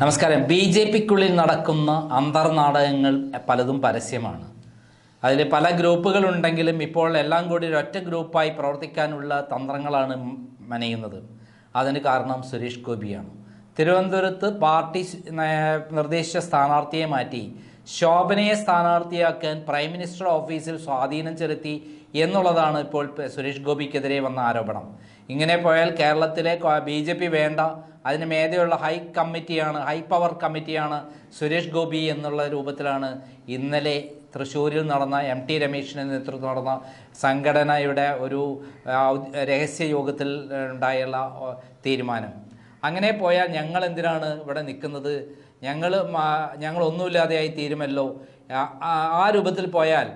നമസ്കാരം. B J പിക്കുള്ളിൽ നടക്കുന്ന അന്തർനാടകങ്ങൾ പലതും പരസ്യമാണ്. അതിൽ പല ഗ്രൂപ്പുകളുണ്ടെങ്കിലും ഇപ്പോൾ എല്ലാം കൂടി ഒരൊറ്റ ഗ്രൂപ്പായി പ്രവർത്തിക്കാനുള്ള തന്ത്രങ്ങളാണ് മനയുന്നത്. അതിന് കാരണം സുരേഷ് ഗോപിയാണ്. തിരുവനന്തപുരത്ത് പാർട്ടി നിർദ്ദേശിച്ച സ്ഥാനാർത്ഥിയെ മാറ്റി ശോഭനയെ സ്ഥാനാർത്ഥിയാക്കാൻ പ്രൈം മിനിസ്റ്റർ ഓഫീസിൽ സ്വാധീനം ചെലുത്തി എന്നുള്ളതാണ് ഇപ്പോൾ സുരേഷ് ഗോപിക്കെതിരെ വന്ന ആരോപണം. ഇങ്ങനെ പോയാൽ കേരളത്തിലെ ബി ജെ പി വേണ്ട. അതിന് മേതെയുള്ള ഹൈ കമ്മിറ്റിയാണ് ഹൈ പവർ കമ്മിറ്റിയാണ് സുരേഷ് ഗോപി എന്നുള്ള രൂപത്തിലാണ് ഇന്നലെ തൃശ്ശൂരിൽ നടന്ന എം ടി രമേശിന്റെ നേതൃത്വത്തിൽ നടന്ന സംഘടനയുടെ ഒരു രഹസ്യ യോഗത്തിൽ ഉണ്ടായുള്ള തീരുമാനം. അങ്ങനെ പോയാൽ ഞങ്ങൾ എന്തിനാണ് ഇവിടെ നിൽക്കുന്നത്? ഞങ്ങൾ ഞങ്ങളൊന്നുമില്ലാതെയായി തീരുമല്ലോ. ആ രൂപത്തിൽ പോയാൽ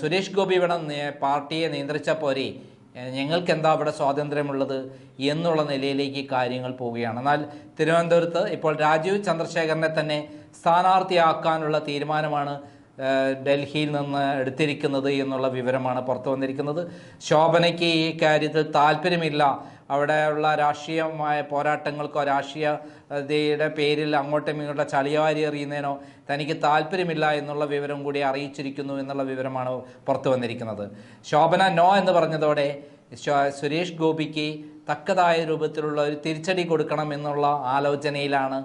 സുരേഷ് ഗോപി ഇവിടെ പാർട്ടിയെ നിയന്ത്രിച്ച പോരെ. ഞങ്ങൾക്ക് എന്താ അവിടെ സ്വാതന്ത്ര്യമുള്ളത് എന്നുള്ള നിലയിലേക്ക് കാര്യങ്ങൾ പോവുകയാണ്. എന്നാൽ തിരുവനന്തപുരത്ത് ഇപ്പോൾ രാജീവ് ചന്ദ്രശേഖരനെ തന്നെ സ്ഥാനാർത്ഥിയാക്കാനുള്ള തീരുമാനമാണ് ഡൽഹിയിൽ നിന്ന് എടുത്തിരിക്കുന്നത് എന്നുള്ള വിവരമാണ് പുറത്തു വന്നിരിക്കുന്നത്. ശോഭനയ്ക്ക് ഈ കാര്യത്തിൽ താല്പര്യമില്ല. അവിടെയുള്ള രാഷ്ട്രീയമായ പോരാട്ടങ്ങൾക്കോ രാഷ്ട്രീയതയുടെ പേരിൽ അങ്ങോട്ടും ഇങ്ങോട്ടും ചളിയാരി എറിയുന്നതിനോ തനിക്ക് താല്പര്യമില്ല എന്നുള്ള വിവരം കൂടി അറിയിച്ചിരിക്കുന്നു എന്നുള്ള വിവരമാണ് പുറത്തു വന്നിരിക്കുന്നത്. ശോഭന നോ എന്ന് പറഞ്ഞതോടെ സുരേഷ് ഗോപിക്ക് തക്കതായ രൂപത്തിലുള്ള ഒരു തിരിച്ചടി കൊടുക്കണം എന്നുള്ള ആലോചനയിലാണ്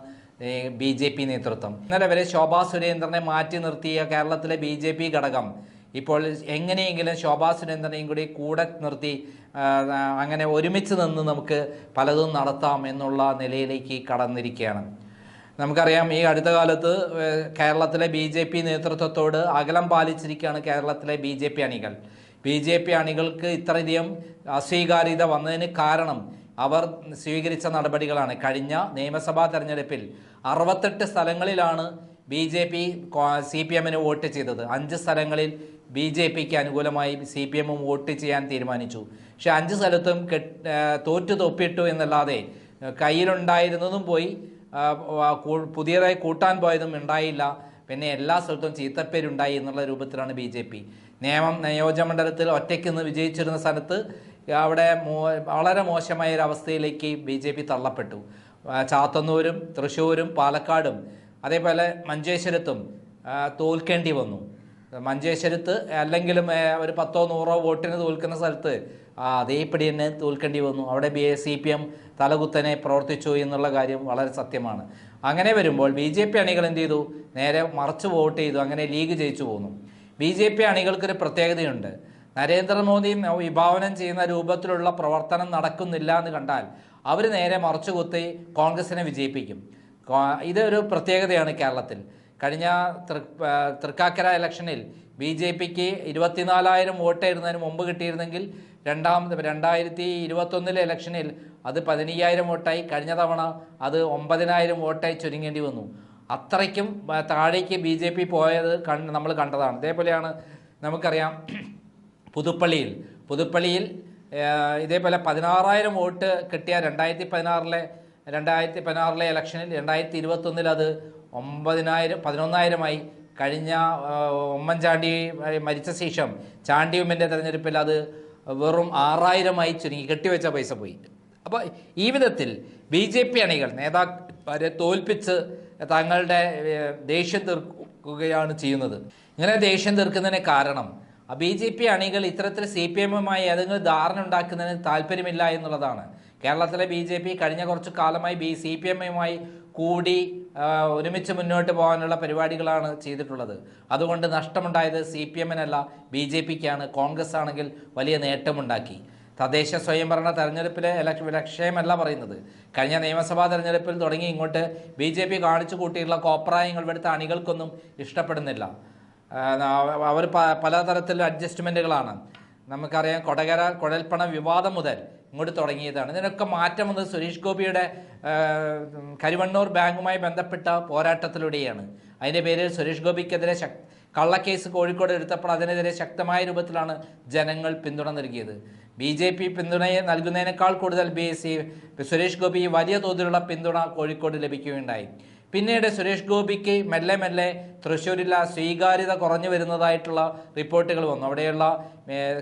ബി ജെ പി നേതൃത്വം. ഇന്നലെ വരെ ശോഭാ സുരേന്ദ്രനെ മാറ്റി നിർത്തിയ കേരളത്തിലെ ബി ജെ പി ഘടകം ഇപ്പോൾ എങ്ങനെയെങ്കിലും ശോഭാ സുരേന്ദ്രനെയും കൂടി കൂടെ നിർത്തി അങ്ങനെ ഒരുമിച്ച് നിന്ന് നമുക്ക് പലതും നടത്താം എന്നുള്ള നിലയിലേക്ക് കടന്നിരിക്കുകയാണ്. നമുക്കറിയാം ഈ അടുത്ത കാലത്ത് കേരളത്തിലെ ബി ജെ പി നേതൃത്വത്തോട് അകലം പാലിച്ചിരിക്കുകയാണ് കേരളത്തിലെ ബി ജെ പി അണികൾ. ബി ജെ പി അണികൾക്ക് ഇത്രയധികം അസ്വീകാര്യത വന്നതിന് കാരണം അവർ സ്വീകരിച്ച നടപടികളാണ്. കഴിഞ്ഞ നിയമസഭാ തെരഞ്ഞെടുപ്പിൽ അറുപത്തെട്ട് സ്ഥലങ്ങളിലാണ് B J P C P എമ്മിന് വോട്ട് ചെയ്തത്. അഞ്ച് സ്ഥലങ്ങളിൽ ബി ജെ പിക്ക് അനുകൂലമായി സി പി എമ്മും വോട്ട് ചെയ്യാൻ തീരുമാനിച്ചു. പക്ഷെ അഞ്ച് സ്ഥലത്തും തോറ്റു തൊപ്പിട്ടു എന്നല്ലാതെ കയ്യിലുണ്ടായിരുന്നതും പോയി പുതിയതായി കൂട്ടാൻ പോയതും ഉണ്ടായില്ല. പിന്നെ എല്ലാ സ്ഥലത്തും ചീത്തപ്പേരുണ്ടായി എന്നുള്ള രൂപത്തിലാണ് ബി ജെ പി. നിയമം നിയോജകമണ്ഡലത്തിൽ ഒറ്റയ്ക്ക് നിന്ന് വിജയിച്ചിരുന്ന സ്ഥലത്ത് അവിടെ മോ- വളരെ മോശമായ ഒരു അവസ്ഥയിലേക്ക് ബി ജെ പി തള്ളപ്പെട്ടു. ചാത്തന്നൂരും തൃശ്ശൂരും പാലക്കാടും അതേപോലെ മഞ്ചേശ്വരത്തും തോൽക്കേണ്ടി വന്നു. മഞ്ചേശ്വരത്ത് അല്ലെങ്കിലും ഒരു പത്തോ നൂറോ വോട്ടിന് തോൽക്കുന്ന സ്ഥലത്ത് അതേപടി തന്നെ തോൽക്കേണ്ടി വന്നു. അവിടെ ബി സി പി എം തലകുത്തനെ പ്രവർത്തിച്ചു എന്നുള്ള കാര്യം വളരെ സത്യമാണ്. അങ്ങനെ വരുമ്പോൾ ബി ജെ പി അണികൾ എന്ത് ചെയ്തു? നേരെ മറിച്ച് വോട്ട് ചെയ്തു. അങ്ങനെ ലീഗ് ജയിച്ചു പോന്നു. ബി ജെ പി അണികൾക്കൊരു പ്രത്യേകതയുണ്ട്. നരേന്ദ്രമോദി വിഭാവനം ചെയ്യുന്ന രൂപത്തിലുള്ള പ്രവർത്തനം നടക്കുന്നില്ല എന്ന് കണ്ടാൽ അവർ നേരെ മറച്ചുകുത്തി കോൺഗ്രസിനെ വിജയിപ്പിക്കും. ഇതൊരു പ്രത്യേകതയാണ് കേരളത്തിൽ. കഴിഞ്ഞ തൃക്കാക്കര ഇലക്ഷനിൽ ബി ജെ പിക്ക് ഇരുപത്തിനാലായിരം വോട്ടായിരുന്നതിന് മുമ്പ് കിട്ടിയിരുന്നെങ്കിൽ രണ്ടാം രണ്ടായിരത്തി ഇരുപത്തൊന്നിലെ ഇലക്ഷനിൽ അത് പതിനയ്യായിരം വോട്ടായി കഴിഞ്ഞ തവണ അത് ഒമ്പതിനായിരം വോട്ടായി ചുരുങ്ങേണ്ടി വന്നു. അത്രയ്ക്കും താഴേക്ക് ബി ജെ പി പോയത് നമ്മൾ കണ്ടതാണ്. ഇതേപോലെയാണ് നമുക്കറിയാം പുതുപ്പള്ളിയിൽ. പുതുപ്പള്ളിയിൽ ഇതേപോലെ പതിനാറായിരം വോട്ട് കിട്ടിയ രണ്ടായിരത്തി പതിനാറിലെ രണ്ടായിരത്തി പതിനാറിലെ ഇലക്ഷനിൽ രണ്ടായിരത്തി ഇരുപത്തൊന്നിൽ അത് ഒമ്പതിനായിരം പതിനൊന്നായിരമായി. കഴിഞ്ഞ ഉമ്മൻചാണ്ടി മരിച്ച ശേഷം ചാണ്ടി ഉമ്മന്റെ തെരഞ്ഞെടുപ്പിൽ അത് വെറും ആറായിരമായി ചുരുങ്ങി. കെട്ടിവെച്ച പൈസ പോയി. അപ്പോൾ ഈ വിധത്തിൽ ബി ജെ പി അണികൾ നേതാക്കരെ തോൽപ്പിച്ച് തങ്ങളുടെ ദേഷ്യം തീർക്കുകയാണ് ചെയ്യുന്നത്. ഇങ്ങനെ ദേഷ്യം തീർക്കുന്നതിന് കാരണം ബി ജെ പി അണികൾ ഇത്തരത്തിൽ സി പി എമ്മുമായി ഏതെങ്കിലും ധാരണ ഉണ്ടാക്കുന്നതിന് താല്പര്യമില്ല എന്നുള്ളതാണ്. കേരളത്തിലെ ബി ജെ പി കഴിഞ്ഞ കുറച്ച് കാലമായി ബി സി പി എമ്മുമായി കൂടി ഒരുമിച്ച് മുന്നോട്ട് പോകാനുള്ള പരിപാടികളാണ് ചെയ്തിട്ടുള്ളത്. അതുകൊണ്ട് നഷ്ടമുണ്ടായത് സി പി എമ്മിനല്ല ബി ജെ പിക്കാണ്. കോൺഗ്രസ് ആണെങ്കിൽ വലിയ നേട്ടമുണ്ടാക്കി. തദ്ദേശ സ്വയംഭരണ തെരഞ്ഞെടുപ്പിലെ ലക്ഷ്യമല്ല പറയുന്നത്. കഴിഞ്ഞ നിയമസഭാ തെരഞ്ഞെടുപ്പിൽ തുടങ്ങി ഇങ്ങോട്ട് ബി ജെ പി കാണിച്ചു കൂട്ടിയിട്ടുള്ള കോപ്രായങ്ങൾ ഇവിടുത്തെ അണികൾക്കൊന്നും ഇഷ്ടപ്പെടുന്നില്ല. അവർ പലതരത്തിലുള്ള അഡ്ജസ്റ്റ്മെന്റുകളാണ് നമുക്കറിയാം കൊടകര കുഴൽപ്പണ വിവാദം മുതൽ ഇങ്ങോട്ട് തുടങ്ങിയതാണ്. ഇതിനൊക്കെ മാറ്റം വന്നത് സുരേഷ് ഗോപിയുടെ കരുവണ്ണൂർ ബാങ്കുമായി ബന്ധപ്പെട്ട പോരാട്ടത്തിലൂടെയാണ്. അതിന്റെ പേരിൽ സുരേഷ് ഗോപിക്കെതിരെ ശക് കള്ളക്കേസ് കോഴിക്കോട് എടുത്തപ്പോൾ അതിനെതിരെ ശക്തമായ രൂപത്തിലാണ് ജനങ്ങൾ പിന്തുണ നൽകിയത്. ബി ജെ പി പിന്തുണയെ നൽകുന്നതിനേക്കാൾ കൂടുതൽ B S C Suresh Gopi വലിയ തോതിലുള്ള പിന്തുണ കോഴിക്കോട് ലഭിക്കുകയുണ്ടായി. പിന്നീട് സുരേഷ് ഗോപിക്ക് മെല്ലെ മെല്ലെ തൃശ്ശൂരിൽ ആ സ്വീകാര്യത കുറഞ്ഞു വരുന്നതായിട്ടുള്ള റിപ്പോർട്ടുകൾ വന്നു. അവിടെയുള്ള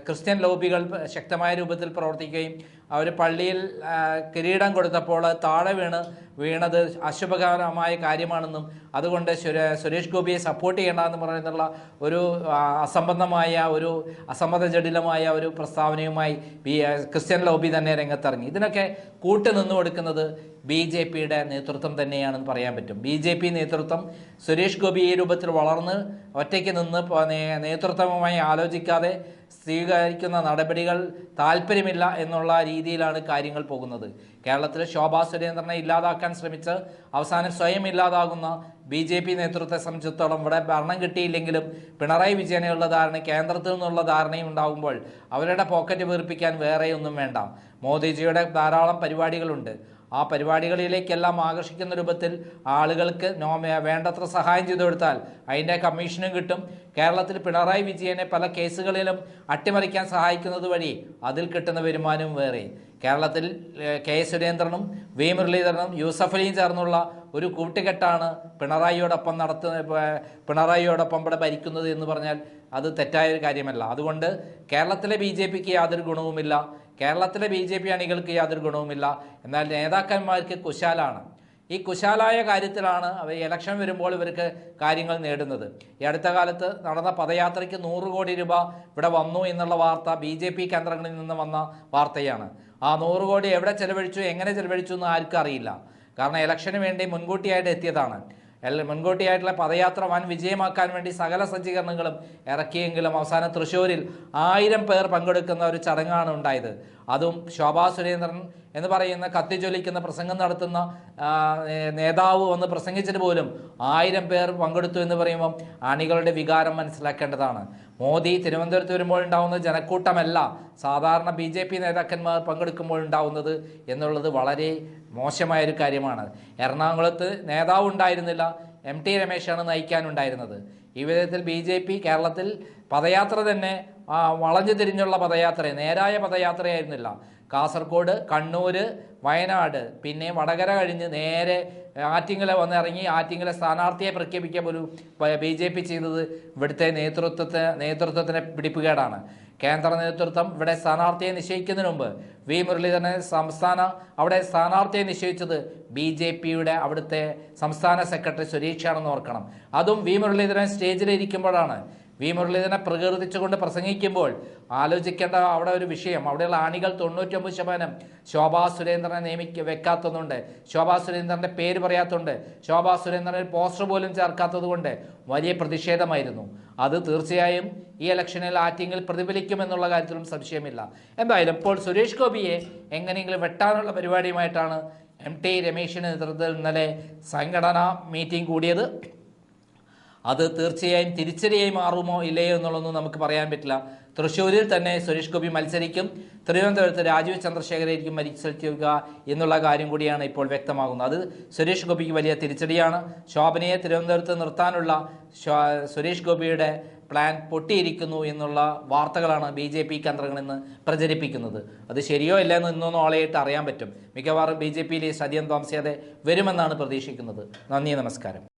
ക്രിസ്ത്യൻ ലോബികൾ ശക്തമായ രൂപത്തിൽ പ്രവർത്തിക്കുകയും അവർ പള്ളിയിൽ കിരീടം കൊടുത്തപ്പോൾ താഴെ വീണ് വീണത് അശുഭകരമായ കാര്യമാണെന്നും അതുകൊണ്ട് സുരേഷ് ഗോപിയെ സപ്പോർട്ട് ചെയ്യണമെന്ന് പറയുന്നുള്ള ഒരു അസംബന്ധമായ ഒരു അസമ്മതജടിലമായ ഒരു പ്രസ്താവനയുമായി ക്രിസ്ത്യൻ ലോബി തന്നെ രംഗത്തിറങ്ങി. ഇതിനൊക്കെ കൂട്ടു നിന്ന് കൊടുക്കുന്നത് ബി ജെ പിയുടെ നേതൃത്വം തന്നെയാണെന്ന് പറയാൻ പറ്റും. ബി ജെ പി നേതൃത്വം സുരേഷ് ഗോപി ഈ രൂപത്തിൽ വളർന്ന് ഒറ്റയ്ക്ക് നിന്ന് നേതൃത്വവുമായി ആലോചിക്കാതെ സ്വീകരിക്കുന്ന നടപടികൾ താല്പര്യമില്ല എന്നുള്ള രീതിയിലാണ് കാര്യങ്ങൾ പോകുന്നത്. കേരളത്തിൽ ശോഭാ സുരേന്ദ്രനെ ഇല്ലാതാക്കാൻ ശ്രമിച്ച് അവസാനം സ്വയം ഇല്ലാതാകുന്ന ബി ജെ പി നേതൃത്വത്തെ സംബന്ധിച്ചിടത്തോളം ഇവിടെ ഭരണം കിട്ടിയില്ലെങ്കിലും പിണറായി വിജയനെയുള്ള ധാരണ കേന്ദ്രത്തിൽ നിന്നുള്ള ധാരണയും ഉണ്ടാകുമ്പോൾ അവരുടെ പോക്കറ്റ് വീർപ്പിക്കാൻ വേറെയൊന്നും വേണ്ട. മോദിജിയുടെ ധാരാളം പരിപാടികളുണ്ട്. ആ പരിപാടികളിലേക്കെല്ലാം ആകർഷിക്കുന്ന രൂപത്തിൽ ആളുകൾക്ക് നോ വേണ്ടത്ര സഹായം ചെയ്തു കൊടുത്താൽ അതിന്റെ കമ്മീഷനും കിട്ടും. കേരളത്തിൽ പിണറായി വിജയനെ പല കേസുകളിലും അട്ടിമറിക്കാൻ സഹായിക്കുന്നത് വഴി അതിൽ കിട്ടുന്ന വരുമാനവും വേറെ. കേരളത്തിൽ കെ സുരേന്ദ്രനും വി മുരളീധരനും യൂസഫ് അലിയും ചേർന്നുള്ള ഒരു കൂട്ടുകെട്ടാണ് പിണറായിയോടൊപ്പം നടത്തുന്ന പിണറായിയോടൊപ്പം ഇവിടെ ഭരിക്കുന്നത് എന്ന് പറഞ്ഞാൽ അത് തെറ്റായ ഒരു കാര്യമല്ല. അതുകൊണ്ട് കേരളത്തിലെ ബി ജെ പിക്ക് യാതൊരു ഗുണവുമില്ല. കേരളത്തിലെ ബി ജെ പി അണികൾക്ക് യാതൊരു ഗുണവുമില്ല. എന്നാൽ നേതാക്കന്മാർക്ക് കുശാലാണ്. ഈ കുശാലായ കാര്യത്തിലാണ് അവർ ഇലക്ഷൻ വരുമ്പോൾ ഇവർക്ക് കാര്യങ്ങൾ നേടുന്നത്. ഈ അടുത്ത കാലത്ത് നടന്ന പദയാത്രയ്ക്ക് നൂറ് കോടി രൂപ ഇവിടെ വന്നു എന്നുള്ള വാർത്ത ബി ജെ പി കേന്ദ്രങ്ങളിൽ നിന്ന് വന്ന വാർത്തയാണ്. ആ നൂറ് കോടി എവിടെ ചെലവഴിച്ചു എങ്ങനെ ചെലവഴിച്ചു എന്ന് ആർക്കും അറിയില്ല. കാരണം ഇലക്ഷന് വേണ്ടി മുൻകൂട്ടിയായിട്ട് എത്തിയതാണ്. മുൻകൂട്ടിയായിട്ടുള്ള പദയാത്ര വൻ വിജയമാക്കാൻ വേണ്ടി സകല സജ്ജീകരണങ്ങളും ഇറക്കിയെങ്കിലും അവസാനം തൃശ്ശൂരിൽ ആയിരം പേർ പങ്കെടുക്കുന്ന ഒരു ചടങ്ങാണ് ഉണ്ടായത്. അതും ശോഭാ സുരേന്ദ്രൻ എന്ന് പറയുന്ന കത്തിജ്വലിക്കുന്ന പ്രസംഗം നടത്തുന്ന നേതാവ് വന്ന് പ്രസംഗിച്ചിട്ട് പോലും ആയിരം പേർ പങ്കെടുത്തു എന്ന് പറയുമ്പം അണികളുടെ വികാരം മനസ്സിലാക്കേണ്ടതാണ്. മോദി തിരുവനന്തപുരത്ത് വരുമ്പോൾ ഉണ്ടാവുന്ന ജനക്കൂട്ടമല്ല സാധാരണ ബി ജെ പി നേതാക്കന്മാർ എന്നുള്ളത് വളരെ മോശമായ ഒരു കാര്യമാണ്. എറണാകുളത്ത് നേതാവ് ഉണ്ടായിരുന്നില്ല എം ടി രമേശാണ് നയിക്കാനുണ്ടായിരുന്നത്. ഈ വിധത്തിൽ ബി ജെ പി കേരളത്തിൽ പദയാത്ര തന്നെ വളഞ്ഞു തിരിഞ്ഞുള്ള പദയാത്ര നേരായ പദയാത്രയായിരുന്നില്ല. കാസർഗോഡ് കണ്ണൂർ വയനാട് പിന്നെ വടകര കഴിഞ്ഞ് നേരെ ആറ്റിങ്ങല വന്നിറങ്ങി ആറ്റിങ്ങല സ്ഥാനാർത്ഥിയെ പ്രഖ്യാപിക്കാൻ പോലും ബി ജെ പി ചെയ്തത് ഇവിടുത്തെ നേതൃത്വത്തെ നേതൃത്വത്തിനെ പിടിപ്പുകേടാണ്. കേന്ദ്ര നേതൃത്വം ഇവിടെ സ്ഥാനാർത്ഥിയെ നിശ്ചയിക്കുന്നതിന് മുമ്പ് വി മുരളീധരനെ സംസ്ഥാന അവിടെ സ്ഥാനാർത്ഥിയെ നിശ്ചയിച്ചത് ബി ജെ പിയുടെ അവിടുത്തെ സംസ്ഥാന സെക്രട്ടറി സുരേഷാണെന്ന് ഓർക്കണം. അതും വി മുരളീധരൻ സ്റ്റേജിലിരിക്കുമ്പോഴാണ്. വി മുരളീധരനെ പ്രകീർത്തിച്ചുകൊണ്ട് പ്രസംഗിക്കുമ്പോൾ ആലോചിക്കേണ്ട അവിടെ ഒരു വിഷയം അവിടെയുള്ള ആണികൾ തൊണ്ണൂറ്റൊമ്പത് ശതമാനം ശോഭാ സുരേന്ദ്രനെ നിയമിക്ക വെക്കാത്തതുകൊണ്ട് ശോഭാ സുരേന്ദ്രന്റെ പേര് പറയാത്തതുകൊണ്ട് ശോഭാ സുരേന്ദ്രൻ പോസ്റ്റർ പോലും ചേർക്കാത്തതുകൊണ്ട് വലിയ പ്രതിഷേധമായിരുന്നു. അത് തീർച്ചയായും ഈ ഇലക്ഷനിൽ ആറ്റിങ്ങിൽ പ്രതിഫലിക്കുമെന്നുള്ള കാര്യത്തിലും സംശയമില്ല. എന്തായാലും ഇപ്പോൾ സുരേഷ് ഗോപിയെ എങ്ങനെയെങ്കിലും വെട്ടാനുള്ള പരിപാടിയുമായിട്ടാണ് എം ടി രമേശിന് നേതൃത്വത്തിൽ ഇന്നലെ സംഘടനാ മീറ്റിംഗ് കൂടിയത്. അത് തീർച്ചയായും തിരിച്ചടിയായി മാറുമോ ഇല്ലയോ എന്നുള്ളതൊന്നും നമുക്ക് പറയാൻ പറ്റില്ല. തൃശ്ശൂരിൽ തന്നെ സുരേഷ് ഗോപി മത്സരിക്കും. തിരുവനന്തപുരത്ത് രാജീവ് ചന്ദ്രശേഖരായിരിക്കും മത്സരിക്കുക എന്നുള്ള കാര്യം കൂടിയാണ് ഇപ്പോൾ വ്യക്തമാകുന്നത്. അത് സുരേഷ് ഗോപിക്ക് വലിയ തിരിച്ചടിയാണ്. ശോഭനയെ തിരുവനന്തപുരത്ത് നിർത്താനുള്ള സുരേഷ് ഗോപിയുടെ പ്ലാൻ പൊട്ടിയിരിക്കുന്നു എന്നുള്ള വാർത്തകളാണ് ബി ജെ പി കേന്ദ്രങ്ങളിൽ നിന്ന് പ്രചരിപ്പിക്കുന്നത്. അത് ശരിയോ ഇല്ല എന്ന് ഇന്നൊന്നും അറിയാൻ പറ്റും. മിക്കവാറും ബി ജെ പിയിലെ സദ്യം താമസിയാതെ വരുമെന്നാണ് പ്രതീക്ഷിക്കുന്നത്. നന്ദി നമസ്കാരം.